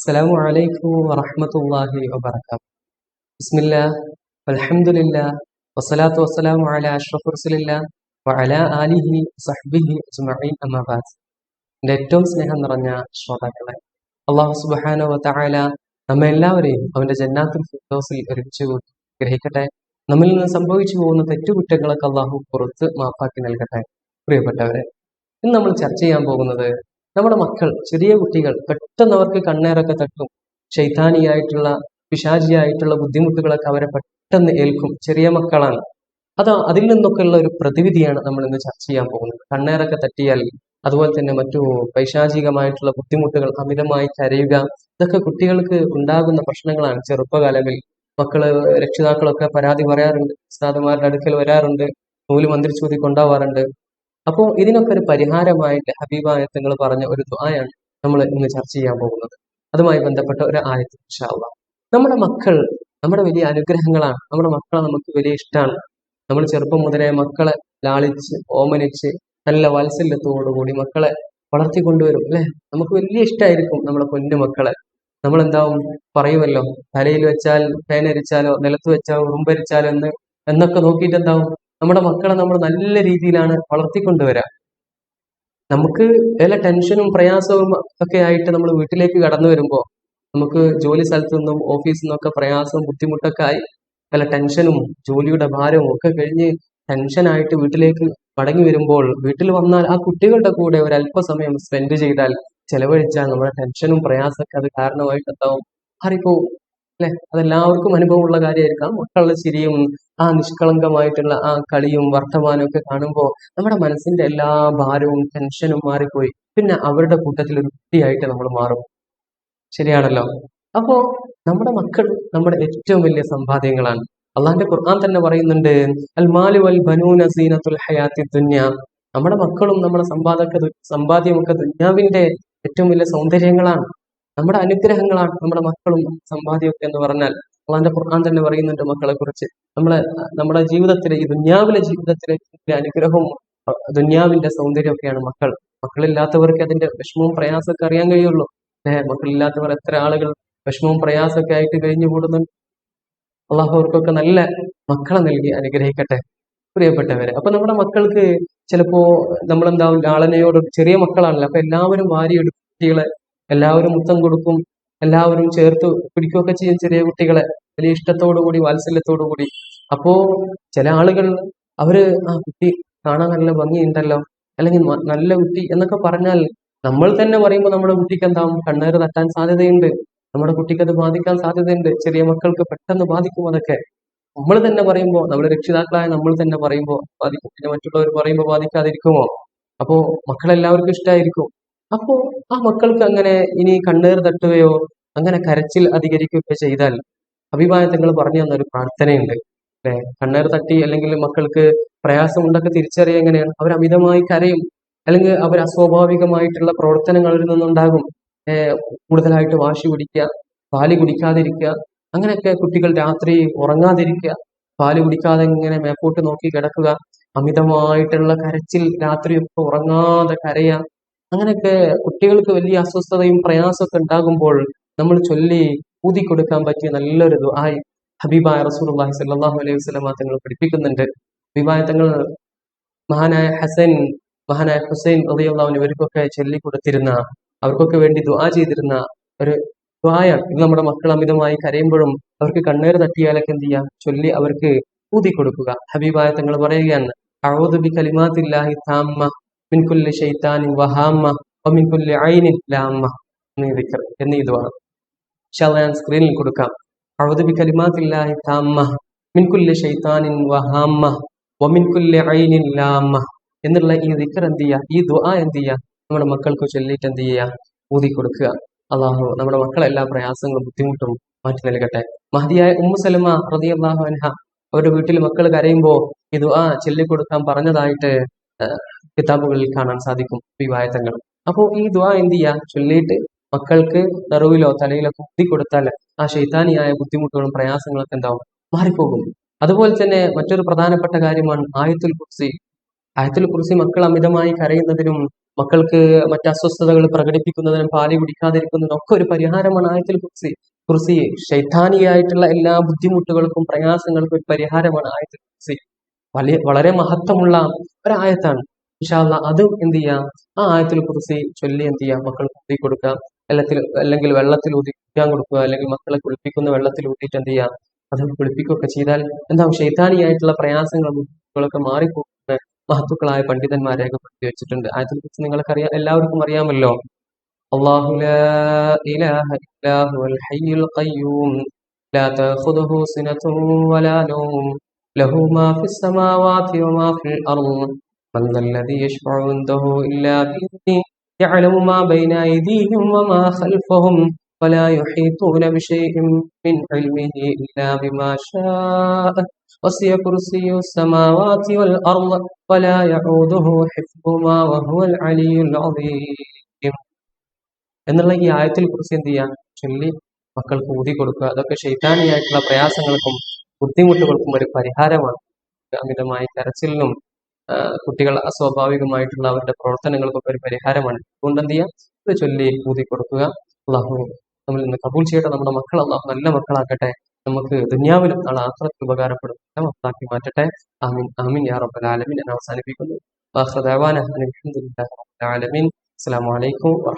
അസ്സലാമു അലൈക്കും വറഹമത്തല്ലാഹി വബർക്കാത്തു ബിസ്മില്ല അലഹമുല്ല വസ്സലാത്തു വസ്സലാമു അല അഷ്റഫ് റസുലില്ല വഅല ആലിഹി സഹ്ബിഹി അജ്മഈൻ അമ്മാബാദ് എന്റെ ഏറ്റവും സ്നേഹം നിറഞ്ഞ ശ്രോതാക്കളെ അള്ളാഹു സുബാനോ തആല നമ്മെ എല്ലാവരെയും അവന്റെ ജന്നാത്തുൽ ഫിർദൗസിൽ ഒരുമിച്ച് ഗ്രഹിക്കട്ടെ. നമ്മിൽ നിന്ന് സംഭവിച്ചു പോകുന്ന തെറ്റുകുറ്റങ്ങളൊക്കെ അള്ളാഹു പുറത്ത് മാപ്പാക്കി നൽകട്ടെ. പ്രിയപ്പെട്ടവരെ ഇന്ന് നമ്മൾ ചർച്ച ചെയ്യാൻ പോകുന്നത് നമ്മുടെ മക്കൾ ചെറിയ കുട്ടികൾ പെട്ടെന്ന് അവർക്ക് കണ്ണേറൊക്കെ തട്ടും. ശൈതാനിയായിട്ടുള്ള പിശാചിയായിട്ടുള്ള ബുദ്ധിമുട്ടുകളൊക്കെ അവരെ പെട്ടെന്ന് ഏൽക്കും. ചെറിയ മക്കളാണ്. അതാ അതിൽ നിന്നൊക്കെയുള്ള ഒരു പ്രതിവിധിയാണ് നമ്മൾ ഇന്ന് ചർച്ച ചെയ്യാൻ പോകുന്നത്. കണ്ണേറൊക്കെ തട്ടിയാൽ അതുപോലെ തന്നെ മറ്റു പൈശാചികമായിട്ടുള്ള ബുദ്ധിമുട്ടുകൾ അമിതമായി കരയുക ഇതൊക്കെ കുട്ടികൾക്ക് ഉണ്ടാകുന്ന പ്രശ്നങ്ങളാണ്. ചെറുപ്പകാലങ്ങളിൽ മക്കൾ രക്ഷിതാക്കളൊക്കെ പരാതി പറയാറുണ്ട്. ഉസ്താദുമാരുടെ അടുക്കൽ വരാറുണ്ട്. നൂൽ മന്ത്രിച്ചൂതി കൊണ്ടുപോവാറുണ്ട് അപ്പോൾ ഇതിനൊക്കെ ഒരു പരിഹാരമായിട്ട് ഹബീബായ പറഞ്ഞ ഒരു ദ്വായാണ് നമ്മൾ ഇന്ന് ചർച്ച ചെയ്യാൻ പോകുന്നത്. അതുമായി ബന്ധപ്പെട്ട ഒരു ആയത്ത് ഇൻഷാല്ല നമ്മുടെ മക്കൾ നമ്മുടെ വലിയ അനുഗ്രഹങ്ങളാണ്. നമ്മുടെ മക്കളെ നമുക്ക് വലിയ ഇഷ്ടമാണ് നമ്മൾ ചെറുപ്പം മുതലേ മക്കളെ ലാളിച്ച് ഓമനിച്ച് നല്ല വാത്സല്യത്തോടുകൂടി മക്കളെ വളർത്തിക്കൊണ്ടുവരും അല്ലെ? നമുക്ക് വലിയ ഇഷ്ടമായിരിക്കും നമ്മുടെ പൊന്നു മക്കളെ. നമ്മൾ എന്താവും പറയുമല്ലോ തലയിൽ വെച്ചാൽ പേനരിച്ചാലോ നിലത്ത് വെച്ചാൽ ഉറുമ്പരിച്ചാലോ എന്ന് എന്നൊക്കെ നോക്കിയിട്ട് എന്താവും? നമ്മുടെ മക്കളെ നമ്മൾ നല്ല രീതിയിലാണ് വളർത്തിക്കൊണ്ടുവരാ. നമുക്ക് എല്ലാ ടെൻഷനും പ്രയാസവും ഒക്കെ ആയിട്ട് നമ്മൾ വീട്ടിലേക്ക് കടന്നു വരുമ്പോൾ നമുക്ക് ജോലി സ്ഥലത്തു നിന്നും ഓഫീസിൽ നിന്നൊക്കെ പ്രയാസവും ബുദ്ധിമുട്ടൊക്കെ ആയി പല ടെൻഷനും ജോലിയുടെ ഭാരവും ഒക്കെ കഴിഞ്ഞ് ടെൻഷനായിട്ട് വീട്ടിലേക്ക് മടങ്ങി വരുമ്പോൾ വീട്ടിൽ വന്നാൽ ആ കുട്ടികളുടെ കൂടെ ഒരു അല്പസമയം സ്പെൻഡ് ചെയ്താൽ ചെലവഴിച്ചാൽ നമ്മുടെ ടെൻഷനും പ്രയാസമൊക്കെ അത് കാരണമായിട്ട് എന്താവും? മാറിപ്പോവും. അല്ലെ? അതെല്ലാവർക്കും അനുഭവമുള്ള കാര്യമായിരിക്കാം മക്കളുടെ ചിരിയും ആ നിഷ്കളങ്കമായിട്ടുള്ള ആ കളിയും വർത്തമാനവും ഒക്കെ കാണുമ്പോൾ നമ്മുടെ മനസ്സിന്റെ എല്ലാ ഭാരവും ടെൻഷനും മാറിപ്പോയി. പിന്നെ അവരുടെ കൂട്ടത്തിൽ ഒരു കുട്ടിയായിട്ട് നമ്മൾ മാറും. ശരിയാണല്ലോ? അപ്പോ നമ്മുടെ മക്കൾ നമ്മുടെ ഏറ്റവും വലിയ സമ്പാദ്യങ്ങളാണ്. അള്ളാന്റെ ഖുർആൻ തന്നെ പറയുന്നുണ്ട് അൽ മാലു വൽ ബനൂന സീനത്തുൽ ഹയാത്തി ദുന്യ. നമ്മുടെ മക്കളും നമ്മുടെ സമ്പാദക സമ്പാദ്യമൊക്കെ ദുന്യാവിന്റെ ഏറ്റവും വലിയ സൗന്ദര്യങ്ങളാണ്. നമ്മുടെ അനുഗ്രഹങ്ങളാണ് നമ്മുടെ മക്കളും സമ്പാദ്യമൊക്കെ എന്ന് പറഞ്ഞാൽ അള്ളാന്റെ ഖുർആൻ തന്നെ പറയുന്നുണ്ട് മക്കളെ കുറിച്ച് നമ്മളെ നമ്മുടെ ജീവിതത്തിലെ ഈ ദുന്യാവിലെ ജീവിതത്തിലെ അനുഗ്രഹവും ദുന്യാവിന്റെ സൗന്ദര്യമൊക്കെയാണ് മക്കൾ. മക്കളില്ലാത്തവർക്ക് അതിന്റെ വിഷമവും പ്രയാസമൊക്കെ അറിയാൻ കഴിയുള്ളൂ. ഏഹ് മക്കളില്ലാത്തവർ എത്ര ആളുകൾ വിഷമവും പ്രയാസമൊക്കെ ആയിട്ട് കഴിഞ്ഞു കൂടുന്നുണ്ട്. അള്ളാഹു അവർക്കൊക്കെ നല്ല മക്കളെ നൽകി അനുഗ്രഹിക്കട്ടെ. പ്രിയപ്പെട്ടവരെ അപ്പൊ നമ്മുടെ മക്കൾക്ക് ചിലപ്പോ നമ്മളെന്താവും ലാളനയോട് ചെറിയ മക്കളാണല്ലോ. അപ്പൊ എല്ലാവരും വാരിയെടുക്കും കുട്ടികളെ എല്ലാവരും മുത്തം കൊടുക്കും എല്ലാവരും ചേർത്ത് പിടിക്കുകയൊക്കെ ചെയ്യും ചെറിയ കുട്ടികളെ. വലിയ ഇഷ്ടത്തോടു കൂടി വാത്സല്യത്തോടു കൂടി. അപ്പോ ചില ആളുകൾ അവർ ആ കുട്ടി കാണാൻ നല്ല ഭംഗിയുണ്ടല്ലോ. അല്ലെങ്കിൽ നല്ല കുട്ടി എന്നൊക്കെ പറഞ്ഞാൽ നമ്മൾ തന്നെ പറയുമ്പോൾ നമ്മുടെ കുട്ടിക്ക് എന്താവും? കണ്ണേറ് തട്ടാൻ സാധ്യതയുണ്ട്. നമ്മുടെ കുട്ടിക്ക് അത് ബാധിക്കാൻ സാധ്യതയുണ്ട്. ചെറിയ മക്കൾക്ക് പെട്ടെന്ന് ബാധിക്കും അതൊക്കെ. നമ്മൾ തന്നെ പറയുമ്പോൾ നമ്മുടെ രക്ഷിതാക്കളായ നമ്മൾ തന്നെ പറയുമ്പോൾ ബാധിക്കും. പിന്നെ മറ്റുള്ളവർ പറയുമ്പോൾ ബാധിക്കാതിരിക്കുമോ? അപ്പോ മക്കളെല്ലാവർക്കും ഇഷ്ടമായിരിക്കും അപ്പോ ആ മക്കൾക്ക് അങ്ങനെ ഇനി കണ്ണീർ തട്ടുകയോ അങ്ങനെ കരച്ചിൽ അധികരിക്കുകയോ ചെയ്താൽ അഭിപ്രായത്തങ്ങൾ പറഞ്ഞു തന്ന ഒരു പ്രാർത്ഥനയുണ്ട്. അല്ലെ? കണ്ണേർ തട്ടി അല്ലെങ്കിൽ മക്കൾക്ക് പ്രയാസം ഉണ്ടൊക്കെ തിരിച്ചറിയുക എങ്ങനെയാണ്? അവർ അമിതമായി കരയും. അല്ലെങ്കിൽ അവർ അസ്വാഭാവികമായിട്ടുള്ള പ്രവർത്തനങ്ങളിൽ നിന്നുണ്ടാകും. കൂടുതലായിട്ട് വാശി പിടിക്കുക പാൽ കുടിക്കാതിരിക്കുക അങ്ങനെയൊക്കെ കുട്ടികൾ രാത്രി ഉറങ്ങാതിരിക്കുക പാൽ കുടിക്കാതെ ഇങ്ങനെ മേപ്പോട്ട് നോക്കി കിടക്കുക അമിതമായിട്ടുള്ള കരച്ചിൽ രാത്രിയൊക്കെ ഉറങ്ങാതെ കരയുക അങ്ങനെയൊക്കെ കുട്ടികൾക്ക് വലിയ അസ്വസ്ഥതയും പ്രയാസമൊക്കെ ഉണ്ടാകുമ്പോൾ നമ്മൾ ചൊല്ലി ഊതി കൊടുക്കാൻ പറ്റിയ നല്ലൊരു ദുആയി ഹബീബായ റസൂലുള്ളാഹി സ്വല്ലല്ലാഹു അലൈഹി വസല്ലം തങ്ങൾ പഠിപ്പിക്കുന്നുണ്ട്. ഹബീബായ തങ്ങൾ മഹാനായ ഹസൻ മഹാനായ ഹുസൈൻ റളിയല്ലാഹു ഇവർക്കൊക്കെ ചൊല്ലി കൊടുത്തിരുന്ന അവർക്കൊക്കെ വേണ്ടി ദുആ ചെയ്തിരുന്ന ഒരു ദുആയാണ്. ഇത് നമ്മുടെ മക്കൾ അമിതമായി കരയുമ്പോഴും അവർക്ക് കണ്ണീർ തട്ടിയാലൊക്കെ എന്ത് ചെയ്യാം? ചൊല്ലി അവർക്ക് ഊതി കൊടുക്കുക. ഹബീബായ തങ്ങൾ പറയുകയാണ് അഊദു ബി കലിമാത്തില്ലാഹി താമ്മ മിൻ ഷെയ്ത്താനിൻ വഹാമ്മ ഒമിൻകുല്ലി ഐനിൻ ലാമ്മ എന്നീ ദുആ ഇൻഷാല്ലാ ഞാൻ സ്ക്രീനിൽ കൊടുക്കാം. അഴുതുബി കലിമാത്തില്ലാഹി താമ്മ മിൻകുല്ലി ഷെയ്ത്താനിൻ വഹാമ്മ ഒമിൻകുല്ലി ഐനിൻ ലാമ്മ എന്നുള്ള ഈ ദിക്ർ എന്ത് ചെയ്യുക ഈ ദുആ എന്ത് ചെയ്യുക നമ്മുടെ മക്കൾക്ക് ചൊല്ലിയിട്ട് എന്ത് ചെയ്യുക ഊതി കൊടുക്കുക. അള്ളാഹു നമ്മുടെ മക്കളെ എല്ലാ പ്രയാസങ്ങളും ബുദ്ധിമുട്ടും മാറ്റി നൽകട്ടെ. മഹതിയായ ഉമ്മു സലമ റളിയല്ലാഹു അൻഹ അവരുടെ വീട്ടിൽ മക്കൾ കരയുമ്പോൾ ഈ ദുആ ചൊല്ലിക്കൊടുക്കാൻ പറഞ്ഞതായിട്ട് കിതാബുകളിൽ കാണാൻ സാധിക്കും വിവാഹത്തങ്ങൾ അപ്പോൾ ഈ ദുആ എന്ത് ചെയ്യുക ചൊല്ലിയിട്ട് മക്കൾക്ക് നെറുവിലോ തലയിലോ കുത്തി കൊടുത്താൽ ആ ശൈതാനിയായ ബുദ്ധിമുട്ടുകളും പ്രയാസങ്ങളൊക്കെ എന്താവും? മാറിപ്പോകും. അതുപോലെ തന്നെ മറ്റൊരു പ്രധാനപ്പെട്ട കാര്യമാണ് ആയത്തുൽ കുർസി. ആയത്തുൽ കുറിച്ച് മക്കൾ അമിതമായി കരയുന്നതിനും മക്കൾക്ക് മറ്റ് അസ്വസ്ഥതകൾ പ്രകടിപ്പിക്കുന്നതിനും പാലി കുടിക്കാതിരിക്കുന്നതിനും ഒക്കെ ഒരു പരിഹാരമാണ് ആയത്തിൽ കുറിച്ച് കുറിച്ച് ശൈതാനിയായിട്ടുള്ള എല്ലാ ബുദ്ധിമുട്ടുകൾക്കും പ്രയാസങ്ങൾക്കും ഒരു പരിഹാരമാണ് ആയത്തിൽ കുറിച്ച് വലിയ വളരെ മഹത്വമുള്ള ഒരായത്താണ്. ഇൻഷാല്ല അതും എന്ത് ചെയ്യാം ആ ആയത്തിൽ കുറിച്ച് ചൊല്ലി എന്ത് ചെയ്യാം മക്കൾക്ക് ഊതി കൊടുക്കാം വെള്ളത്തിൽ അല്ലെങ്കിൽ വെള്ളത്തിൽ ഊതി കുടിക്കാൻ കൊടുക്കുക അല്ലെങ്കിൽ മക്കളെ കുളിപ്പിക്കുന്ന വെള്ളത്തിൽ ഊതിയിട്ട് എന്ത് ചെയ്യാം അത് കുളിപ്പിക്കുകയൊക്കെ ചെയ്താൽ എന്താവും ശൈത്താനിയായിട്ടുള്ള പ്രയാസങ്ങളും ബുദ്ധിമുട്ടുകളൊക്കെ മാറിപ്പോകുന്ന മഹത്തുക്കളായ പണ്ഡിതന്മാർ രേഖപ്പെടുത്തി വെച്ചിട്ടുണ്ട് ആയതിനെ കുറിച്ച് നിങ്ങൾക്കറിയാം എല്ലാവർക്കും അറിയാമല്ലോ الله لا إله إلا هو الحي القيوم لا تأخذه سنة ولا نوم له ما في السماوات وما في الأرض من ذا الذي يشفع عنده إلا بإذنه يعلم ما بين أيديهم وما خلفهم ولا يحيطون بشيء من علمه إلا بما شاء وسع كرسي السماوات والأرض ولا يعوده حفظهما وهو العلي العظيم എന്നുള്ള ഈ ആയത്തിൽ കുറിച്ച് എന്ത് ചെയ്യാം ചൊല്ലി മക്കൾക്ക് ഊതി കൊടുക്കുക അതൊക്കെ ശൈതാനിയായിട്ടുള്ള പ്രയാസങ്ങൾക്കും ബുദ്ധിമുട്ടുകൾക്കും ഒരു പരിഹാരമാണ് അമിതമായ കരച്ചിലിനും ആ, കുട്ടികൾ അസ്വാഭാവികമായിട്ടുള്ള അവരുടെ പ്രവർത്തനങ്ങൾക്കൊക്കെ ഒരു പരിഹാരമാണ്. അതുകൊണ്ട് എന്ത് ചെയ്യുക ഇത് ചൊല്ലി ഊതി കൊടുക്കുക. അള്ളാഹു നമ്മളിൽ നിന്ന് കബൂൽ ചെയ്യട്ടെ. നമ്മുടെ മക്കൾ അള്ളാഹു നല്ല മക്കളാക്കട്ടെ. നമുക്ക് ദുന്യാവിലും നാളെ ആഖിറത്തിൽ ഉപകാരപ്പെടും. മക്കളാക്കി മാറ്റട്ടെ. ആമീൻ ആമീൻ യാ റബ്ബൽ ആലമീൻ. എന്ന് അവസാനിപ്പിക്കുന്നു. അസ്സലാമലൈക്കും അസ്സലാമു അലൈക്കും